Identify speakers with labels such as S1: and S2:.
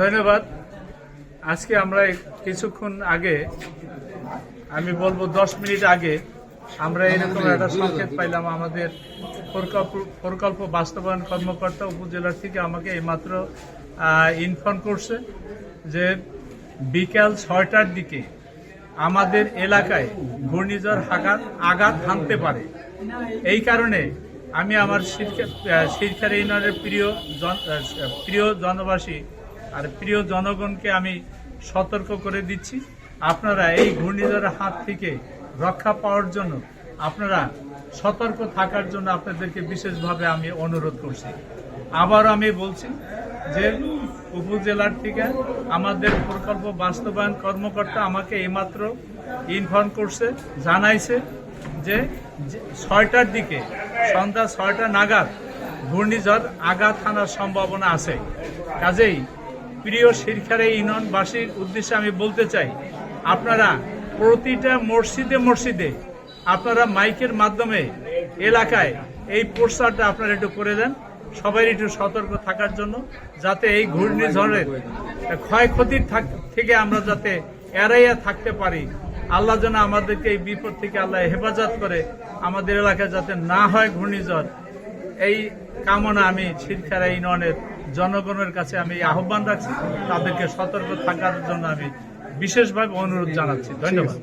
S1: ধন্যবাদ। আজকে আমরা কিছুক্ষণ আগে, আমি বলব দশ মিনিট আগে, আমরা এরকম একটা সংকেত পাইলাম আমাদের প্রকল্প বাস্তবায়ন কর্মকর্তা উপজেলার থেকে আমাকে এইমাত্র ইনফর্ম করছে যে বিকাল ছয়টার দিকে আমাদের এলাকায় ঘূর্ণিঝড় আঘাত আঘাত হানতে পারে। এই কারণে আমি আমার শিরখার ইউনিয়নের প্রিয় প্রিয় জনবাসী আর প্রিয় জনগণকে আমি সতর্ক করে দিচ্ছি। আপনারা এই ঘূর্ণিঝড়ের হাত থেকে রক্ষা পাওয়ার জন্য আপনারা সতর্ক থাকার জন্য আপনাদেরকে বিশেষভাবে আমি অনুরোধ করছি। আবার আমি বলছি যে উপজেলার থেকে আমাদের প্রকল্প বাস্তবায়ন কর্মকর্তা আমাকে এইমাত্র ইনফর্ম করছে, জানাইছে যে ছয়টার দিকে, সন্ধ্যা ছয়টা নাগাদ ঘূর্ণিঝড় আঘাত হানার সম্ভাবনা আছে। কাজেই প্রিয় শিরখারে ইউনিয়নবাসীর উদ্দেশ্যে আমি বলতে চাই, আপনারা প্রতিটা মসজিদে মসজিদে আপনারা মাইকের মাধ্যমে এলাকায় এই প্রচারটা আপনারা একটু করে দেন। সবাই একটু সতর্ক থাকার জন্য যাতে এই ঘূর্ণিঝড়ের ক্ষয়ক্ষতির থেকে আমরা যাতে এড়াইয়া থাকতে পারি। আল্লাহ যেন আমাদেরকে এই বিপদ থেকে আল্লাহ হেফাজত করে, আমাদের এলাকায় যাতে না হয় ঘূর্ণিঝড়। এই কামনা আমি শিরখারা ইউনিয়নের জনগণের কাছে আমি আহ্বান রাখছি। তাদেরকে সতর্ক থাকার জন্য আমি বিশেষভাবে অনুরোধ জানাচ্ছি। ধন্যবাদ।